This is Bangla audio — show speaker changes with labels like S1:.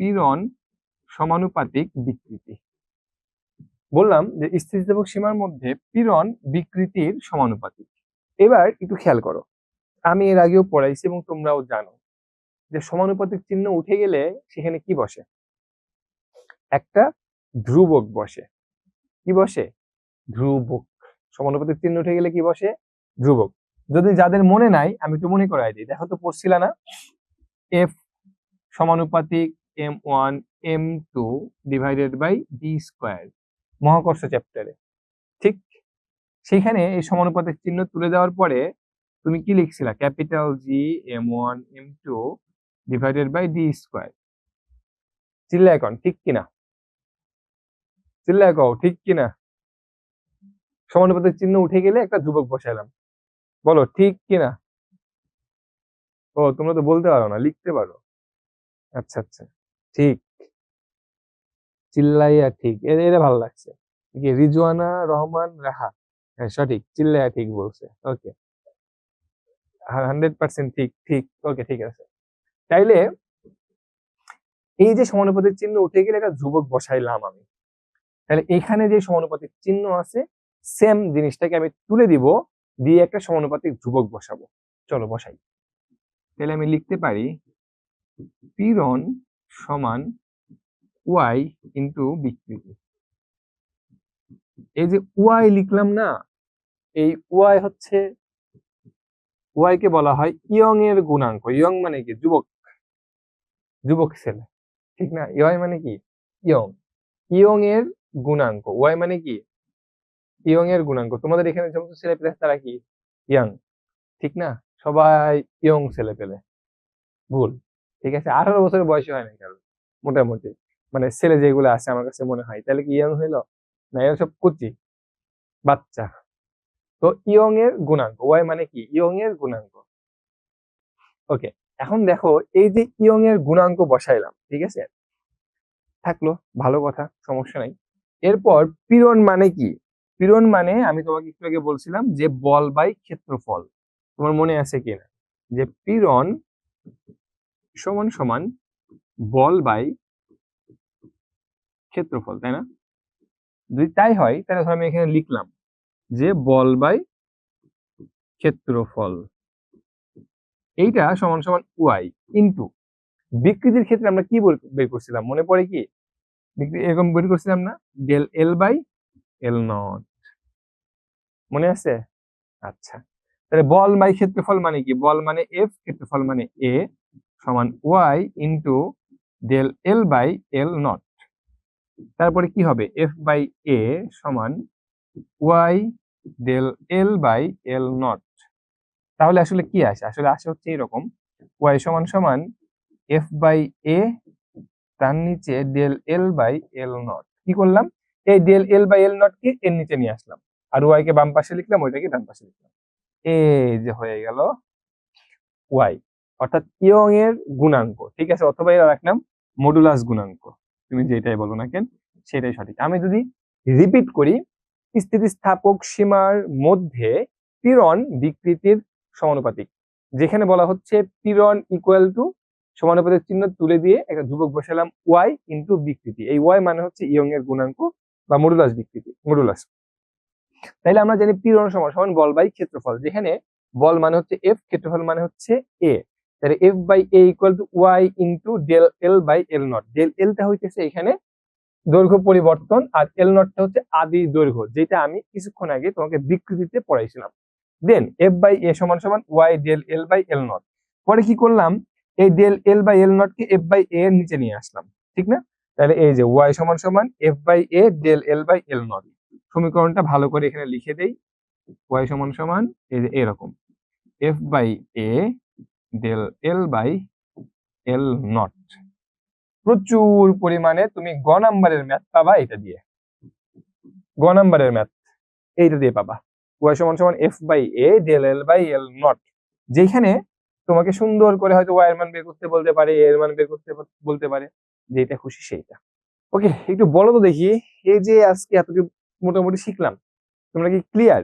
S1: পীড়ন সমানুপাতিক বিকৃতি। বললাম যে স্থিতিস্থাপক সীমার মধ্যে পীড়ন বিকৃতির সমানুপাতিক। এবার একটু খেয়াল করো। আমি এর আগেও পড়াইছি এবং তোমরাও জানো যে সমানুপাতিক চিহ্ন উঠে গেলে সেখানে কি বসে? একটা ধ্রুবক বসে। কি বসে? ধ্রুবক। সমানুপাতিক চিহ্ন উঠে গেলে কি বসে? ধ্রুবক। যদি যাদের মনে নাই, আমি একটু মনে করাই দিই। দেখো তো পড়ছিল না? এফ সমানুপাতিক M one M two divided by D square মহাকর্ষ চ্যাপ্টারে ঠিক সেখানে এই সমানুপাতিক চিহ্ন তুলে দেওয়ার পরে তুমি কি লিখছিলা? Capital G M one M two divided by D square চিল্লা এখন ঠিক কিনা? চিল্লা কও, ঠিক কিনা? সমানুপাতিক চিহ্ন উঠে গেলে একটা ধ্রুবক বসালাম বলো, ঠিক কিনা? ও, তোমরা তো বলতে পারো না, লিখতে পারো। আচ্ছা আচ্ছা। ঠিক। চিল্লাইয়া ঠিক। এটা ভালো লাগছে। রিজওয়ানা রহমান রাহা। হ্যাঁ সঠিক। চিল্লাইয়া ঠিক বলছে। ওকে। হান্ড্রেড পার্সেন্ট ঠিক ঠিক। ওকে, ঠিক আছে। তাইলে এই যে সমানুপাতিক চিহ্ন উঠে গেলে একটা ধ্রুবক বসাইলাম আমি। তাহলে এখানে যে সমানুপাতিক চিহ্ন আছে, সেম জিনিসটাকে আমি তুলে দিব, দিয়ে একটা সমানুপাতিক ধ্রুবক বসাবো। চলো, বসাই। তাহলে আমি লিখতে পারি পীড়ন সমান ওয়াই ইন্টু বিকৃতি এই যে ওয়াই লিখলাম না, এই ওয়াই হচ্ছে ওয়াই কে বলা হয় ইয়ং এর গুণাঙ্ক। ইয়ং মানে কি? যুবক। যুবক ছেলে। ঠিক না? ওয়াই মানে কি? ইয়ং ইয়ং এর গুণাঙ্ক। ওয়াই মানে কি? ইয়ং এর গুণাঙ্ক। তোমাদের এখানে সমস্ত ছেলে পেলে, তারা কি? ইয়াং ঠিক না? সবাই ইয়ং ছেলে পেলে। ভুল। ঠিক আছে? আঠারো বছরের বয়সী হয় না কারণ মোটামুটি। মানে ছেলে যেগুলো আছে আমার কাছে মনে হয়, তাহলে কি ইয়ং হইল? না, এরা সব কুচি, বাচ্চা। তো ইয়ং এর গুণাঙ্ক ওয়াই মানে কি? ইয়ং এর গুণাঙ্ক। ওকে এখন দেখো, এই যে ইয়ং এর গুণাঙ্ক বসাইলাম, ঠিক আছে? থাকল, ভালো কথা, সমস্যা নাই। এরপর পীড়ন মানে কি? পীড়ন মানে আমি তোমাকে একটু আগে বলছিলাম যে বল বাই ক্ষেত্রফল। তোমার মনে আছে কিনা? যে পীড়ন সমান সমান বল বাই ক্ষেত্রফল, তাই না? যদি তাই হয়, তাহলে ধর আমি এখানে লিখলাম যে বল বাই ক্ষেত্রফল। এইটা সমান সমান ওয়াই ইন্টু বিকৃতির ক্ষেত্রে আমরা কি বের করছিলাম? মনে পড়ে কি? এরকম বের করছিলাম না? Del L by L naught. মনে আছে? আচ্ছা। তাহলে বল বাই ক্ষেত্রফল মানে কি? বল মানে এফ, ক্ষেত্রফল মানে এ। সমান Y into del L by L naught তারপরে কি হবে? এফ বাই এ সমান Y del L by L naught তাহলে আসলে কি আসে? আসলে আসে হচ্ছে এরকম। ওয়াই সমান সমান এফ বাই এ তার নিচে del L by L naught কি করলাম? এই del L by L naught কে এর নিচে নিয়ে আসলাম। আর ওয়াই কে বাম পাশে লিখলাম, ওইটাকে ডান পাশে লিখলাম। এই যে হয়ে গেল ওয়াই অর্থাৎ ইয়ং এর গুণাঙ্ক, ঠিক আছে? অথবা এর রাখলাম মডুলাস গুণাঙ্ক। তুমি যেটাই বলো না কেন, সেটাই সঠিক। আমি যদি রিপিট করি, স্থিতিস্থাপক সীমার মধ্যে পীড়ন বিকৃতির সমানুপাতিক, যেখানে বলা হচ্ছে পীড়ন ইকুয়াল টু সমানুপাতিক চিহ্ন তুলে দিয়ে একটা ধ্রুবক বসালাম ওয়াই ইন্টু বিকৃতি। এই ওয়াই মানে হচ্ছে ইয়ং এর গুণাঙ্ক বা মডুলাস বিকৃতি মডুলাস তাইলে আমরা জানি পীড়ন সমান সমান বল বাই ক্ষেত্রফল, যেখানে বল মানে হচ্ছে এফ ক্ষেত্রফল মানে হচ্ছে এ তাহলে F by A equal to Y into del L by L naught del এলটা হইতেছে এখানে দৈর্ঘ্য পরিবর্তন আর এল নটটা হচ্ছে আদি দৈর্ঘ্য, যেটা আমি কিছুক্ষণ আগে তোমাকে বিকৃতিতে পড়াইছিলাম। দেন এফ বাই এ সমান সমান Y del L by L naught পরে কি করলাম? এই del L by L naught K F by A এর নিচে নিয়ে আসলাম, ঠিক না? তাহলে এই যে ওয়াই সমান সমান F by A del L by L naught সমীকরণটা ভালো করে এখানে লিখে দেই। ওয়াই সমান সমান এই যে এরকম। F by A del L by L naught প্রচুর পরিমাণে তুমি গ নাম্বারের ম্যাথ পাবা এটা দিয়ে। গ নাম্বারের ম্যাথ এইটা দিয়ে পাবা। ওয়াই সমান সমান F by A del L by L naught যেখানে তোমাকে সুন্দর করে হয়তো ওয়াই এর মান বের করতে বলতে পারে এর মান বের করতে বলতে পারে। যেটা খুশি সেইটা। ওকে, একটু বলো তো দেখি, এই যে আজকে এতটুকু মোটামুটি শিখলাম, তোমরা কি ক্লিয়ার